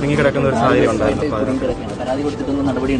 കുടുങ്ങിക്കിടക്കുന്ന ഒരു സാഹചര്യം ഉണ്ടായിരുന്നു. പരാതി നടപടി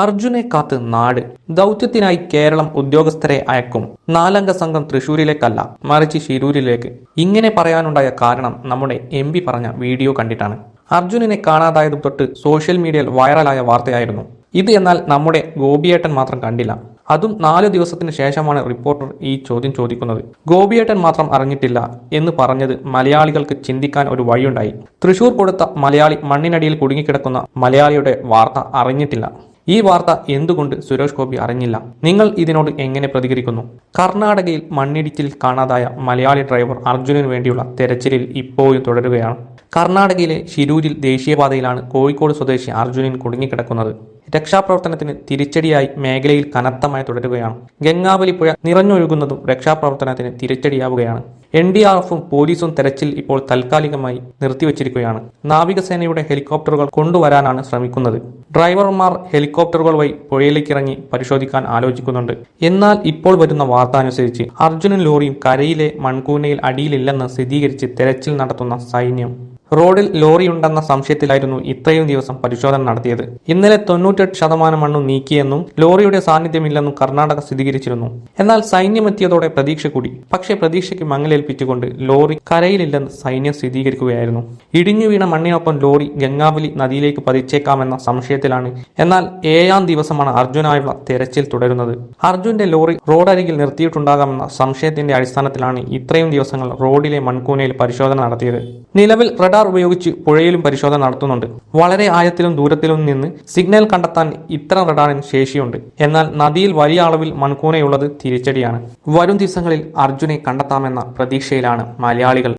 അർജുനെ കാത്ത് നാട്. ദൗത്യത്തിനായി കേരളം ഉദ്യോഗസ്ഥരെ അയക്കും. നാലംഗ സംഘം തൃശൂരിലേക്കല്ല മറിച്ച് ശിരൂരിലേക്ക്. ഇങ്ങനെ പറയാനുണ്ടായ കാരണം നമ്മുടെ എം പറഞ്ഞ വീഡിയോ കണ്ടിട്ടാണ്. അർജുനനെ കാണാതായത് തൊട്ട് സോഷ്യൽ മീഡിയയിൽ വൈറലായ വാർത്തയായിരുന്നു. ഇത് എന്നാൽ നമ്മുടെ ഗോപിയേട്ടൻ മാത്രം കണ്ടില്ല. അതും നാല് ദിവസത്തിന് ശേഷമാണ് റിപ്പോർട്ടർ ഈ ചോദ്യം ചോദിക്കുന്നത്. ഗോപിയേട്ടൻ മാത്രം അറിഞ്ഞിട്ടില്ല എന്ന് പറഞ്ഞത് മലയാളികൾക്ക് ചിന്തിക്കാൻ ഒരു വഴിയുണ്ടായി. തൃശൂർ കൊടുത്ത മലയാളി മണ്ണിനടിയിൽ കുടുങ്ങിക്കിടക്കുന്ന മലയാളിയുടെ വാർത്ത അറിഞ്ഞിട്ടില്ല. ഈ വാർത്ത എന്തുകൊണ്ട് സുരേഷ് ഗോപി അറിഞ്ഞില്ല? നിങ്ങൾ ഇതിനോട് എങ്ങനെ പ്രതികരിക്കുന്നു? കർണാടകയിൽ മണ്ണിടിച്ചിൽ കാണാതായ മലയാളി ഡ്രൈവർ അർജുനന് വേണ്ടിയുള്ള തെരച്ചിലിൽ ഇപ്പോഴും തുടരുകയാണ്. കർണാടകയിലെ ശിരൂരിൽ ദേശീയപാതയിലാണ് കോഴിക്കോട് സ്വദേശി അർജുനൻ കുടുങ്ങിക്കിടക്കുന്നത്. രക്ഷാപ്രവർത്തനത്തിന് തിരിച്ചടിയായി മേഖലയിൽ കനത്ത മഴ തുടരുകയാണ്. ഗംഗാവലി പുഴ നിറഞ്ഞൊഴുകുന്നതും രക്ഷാപ്രവർത്തനത്തിന് തിരിച്ചടിയാവുകയാണ്. എൻ ഡി ആർ എഫും പോലീസും തെരച്ചിൽ ഇപ്പോൾ താൽക്കാലികമായി നിർത്തിവച്ചിരിക്കുകയാണ്. നാവികസേനയുടെ ഹെലികോപ്റ്ററുകൾ കൊണ്ടുവരാനാണ് ശ്രമിക്കുന്നത്. ഡ്രൈവർമാർ ഹെലികോപ്റ്ററുകൾ വഴി പുഴയിലേക്ക് ഇറങ്ങി പരിശോധിക്കാൻ ആലോചിക്കുന്നുണ്ട്. എന്നാൽ ഇപ്പോൾ വരുന്ന വാർത്ത അനുസരിച്ച് അർജുനൻ ലോറിയും കരയിലെ മൺകൂനയിൽ അടിയിലില്ലെന്ന് സ്ഥിരീകരിച്ച് തെരച്ചിൽ നടത്തുന്ന സൈന്യം റോഡിൽ ലോറിയുണ്ടെന്ന സംശയത്തിലായിരുന്നു ഇത്രയും ദിവസം പരിശോധന നടത്തിയത്. ഇന്നലെ തൊണ്ണൂറ്റെട്ട് ശതമാനം മണ്ണു നീക്കിയെന്നും ലോറിയുടെ സാന്നിധ്യമില്ലെന്നും കർണാടക സ്ഥിരീകരിച്ചിരുന്നു. എന്നാൽ സൈന്യമെത്തിയതോടെ പ്രതീക്ഷ കൂടി. പക്ഷേ പ്രതീക്ഷയ്ക്ക് മങ്ങലേൽപ്പിച്ചുകൊണ്ട് ലോറി കരയിലില്ലെന്ന് സൈന്യം സ്ഥിരീകരിക്കുകയായിരുന്നു. ഇടിഞ്ഞു വീണ മണ്ണിനൊപ്പം ലോറി ഗംഗാവലി നദിയിലേക്ക് പതിച്ചേക്കാമെന്ന സംശയത്തിലാണ്. എന്നാൽ ഏഴാം ദിവസമാണ് അർജുനായുള്ള തെരച്ചിൽ തുടരുന്നത്. അർജുന്റെ ലോറി റോഡരികിൽ നിർത്തിയിട്ടുണ്ടാകാമെന്ന സംശയത്തിന്റെ അടിസ്ഥാനത്തിലാണ് ഇത്രയും ദിവസങ്ങൾ റോഡിലെ മൺകൂനയിൽ പരിശോധന നടത്തിയത്. നിലവിൽ റഡാർ ഉപയോഗിച്ച് പുഴയിലും പരിശോധന നടത്തുന്നുണ്ട്. വളരെ ആഴത്തിലും ദൂരത്തിലും നിന്ന് സിഗ്നൽ കണ്ടെത്താൻ ഇത്തരം റഡാറിന് ശേഷിയുണ്ട്. എന്നാൽ നദിയിൽ വലിയ അളവിൽ മൺകൂനയുള്ളത് തിരിച്ചടിയാണ്. വരും ദിവസങ്ങളിൽ അർജുനെ കണ്ടെത്താമെന്ന പ്രതീക്ഷയിലാണ് മലയാളികൾ.